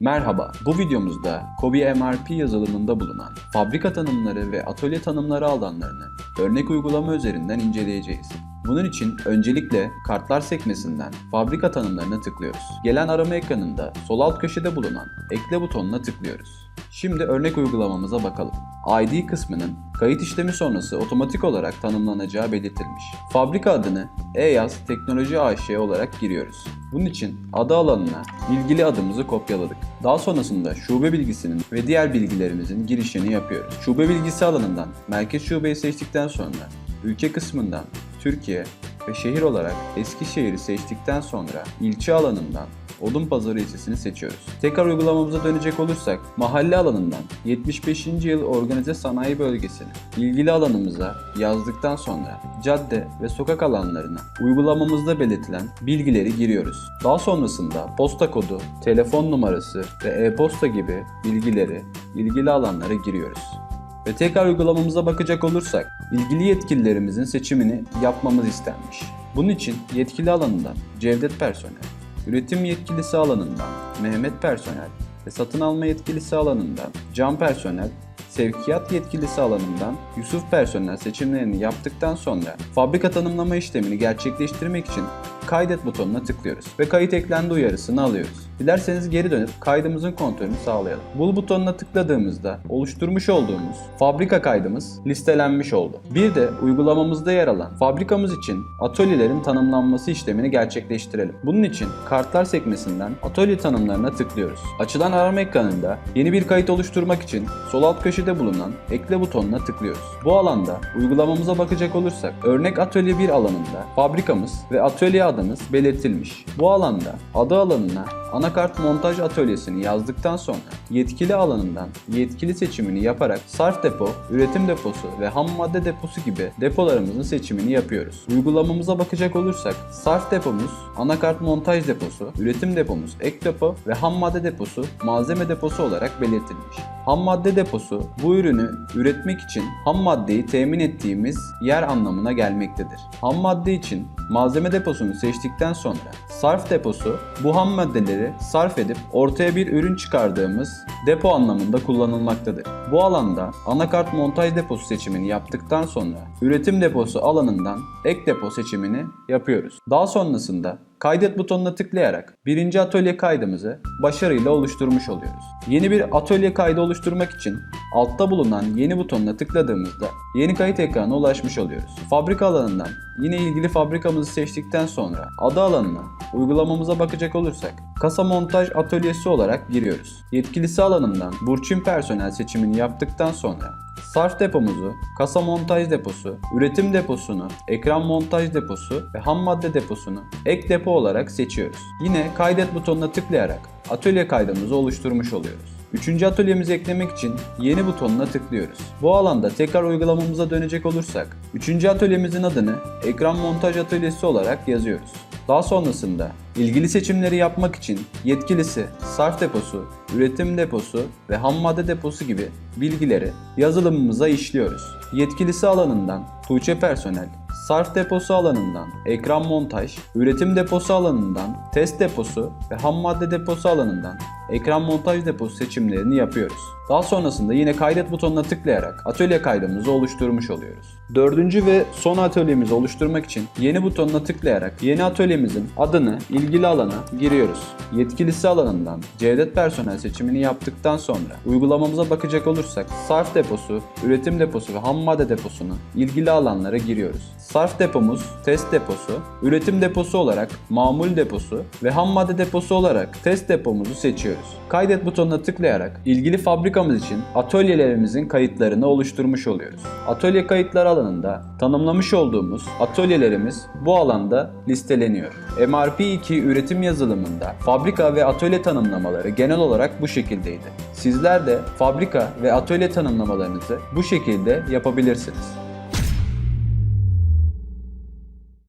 Merhaba, bu videomuzda Kobi MRP yazılımında bulunan fabrika tanımları ve atölye tanımları alanlarını örnek uygulama üzerinden inceleyeceğiz. Bunun için öncelikle kartlar sekmesinden fabrika tanımlarına tıklıyoruz. Gelen arama ekranında sol alt köşede bulunan ekle butonuna tıklıyoruz. Şimdi örnek uygulamamıza bakalım. ID kısmının kayıt işlemi sonrası otomatik olarak tanımlanacağı belirtilmiş. Fabrika adını Eyaz Teknoloji AŞ olarak giriyoruz. Bunun için adı alanına ilgili adımızı kopyaladık. Daha sonrasında şube bilgisinin ve diğer bilgilerimizin girişini yapıyoruz. Şube bilgisi alanından merkez şubeyi seçtikten sonra ülke kısmından Türkiye ve şehir olarak Eskişehir'i seçtikten sonra ilçe alanından Odunpazarı ilçesini seçiyoruz. Tekrar uygulamamıza dönecek olursak mahalle alanından 75. yıl organize sanayi bölgesini ilgili alanımıza yazdıktan sonra cadde ve sokak alanlarına uygulamamızda belirtilen bilgileri giriyoruz. Daha sonrasında posta kodu, telefon numarası ve e-posta gibi bilgileri ilgili alanlara giriyoruz. Ve tekrar uygulamamıza bakacak olursak, ilgili yetkililerimizin seçimini yapmamız istenmiş. Bunun için yetkili alanından Cevdet personel, üretim yetkilisi alanından Mehmet personel ve satın alma yetkilisi alanından Can personel, sevkiyat yetkilisi alanından Yusuf personel seçimlerini yaptıktan sonra fabrika tanımlama işlemini gerçekleştirmek için kaydet butonuna tıklıyoruz ve kayıt eklendi uyarısını alıyoruz. Dilerseniz geri dönüp kaydımızın kontrolünü sağlayalım. Bul butonuna tıkladığımızda oluşturmuş olduğumuz fabrika kaydımız listelenmiş oldu. Bir de uygulamamızda yer alan fabrikamız için atölyelerin tanımlanması işlemini gerçekleştirelim. Bunun için kartlar sekmesinden atölye tanımlarına tıklıyoruz. Açılan arama ekranında yeni bir kayıt oluşturmak için sol alt köşede bulunan ekle butonuna tıklıyoruz. Bu alanda uygulamamıza bakacak olursak örnek atölye 1 alanında fabrikamız ve atölye adımız belirtilmiş. Bu alanda adı alanına anakart montaj atölyesini yazdıktan sonra yetkili alanından yetkili seçimini yaparak sarf depo, üretim deposu ve ham madde deposu gibi depolarımızın seçimini yapıyoruz. Uygulamamıza bakacak olursak sarf depomuz anakart montaj deposu, üretim depomuz ek depo ve ham madde deposu malzeme deposu olarak belirtilmiş. Ham madde deposu bu ürünü üretmek için ham maddeyi temin ettiğimiz yer anlamına gelmektedir. Ham madde için malzeme deposunu seçtikten sonra sarf deposu bu ham maddeleri sarf edip ortaya bir ürün çıkardığımız depo anlamında kullanılmaktadır. Bu alanda anakart montaj deposu seçimini yaptıktan sonra üretim deposu alanından ek depo seçimini yapıyoruz. Daha sonrasında Kaydet butonuna tıklayarak birinci atölye kaydımızı başarıyla oluşturmuş oluyoruz. Yeni bir atölye kaydı oluşturmak için altta bulunan yeni butonuna tıkladığımızda yeni kayıt ekranına ulaşmış oluyoruz. Fabrika alanından yine ilgili fabrikamızı seçtikten sonra adı alanına uygulamamıza bakacak olursak kasa montaj atölyesi olarak giriyoruz. Yetkilisi alanından Burçin personel seçimini yaptıktan sonra Sarf depomuzu, kasa montaj deposu, üretim deposunu, ekran montaj deposu ve ham madde deposunu ek depo olarak seçiyoruz. Yine kaydet butonuna tıklayarak atölye kaydımızı oluşturmuş oluyoruz. Üçüncü atölyemizi eklemek için yeni butonuna tıklıyoruz. Bu alanda tekrar uygulamamıza dönecek olursak, üçüncü atölyemizin adını ekran montaj atölyesi olarak yazıyoruz. Daha sonrasında ilgili seçimleri yapmak için yetkilisi, sarf deposu, üretim deposu ve ham madde deposu gibi bilgileri yazılımımıza işliyoruz. Yetkilisi alanından Tuğçe personel, sarf deposu alanından ekran montaj, üretim deposu alanından test deposu ve ham madde deposu alanından ekran montaj deposu seçimlerini yapıyoruz. Daha sonrasında yine kaydet butonuna tıklayarak atölye kaydımızı oluşturmuş oluyoruz. Dördüncü ve son atölyemizi oluşturmak için yeni butonuna tıklayarak yeni atölyemizin adını ilgili alana giriyoruz. Yetkilisi alanından Cevdet personel seçimini yaptıktan sonra uygulamamıza bakacak olursak sarf deposu, üretim deposu ve ham madde deposunu ilgili alanlara giriyoruz. Sarf depomuz test deposu, üretim deposu olarak mamul deposu ve ham madde deposu olarak test depomuzu seçiyoruz. Kaydet butonuna tıklayarak ilgili fabrikamız için atölyelerimizin kayıtlarını oluşturmuş oluyoruz. Atölye kayıtları alanında tanımlamış olduğumuz atölyelerimiz bu alanda listeleniyor. MRP2 üretim yazılımında fabrika ve atölye tanımlamaları genel olarak bu şekildeydi. Sizler de fabrika ve atölye tanımlamalarınızı bu şekilde yapabilirsiniz.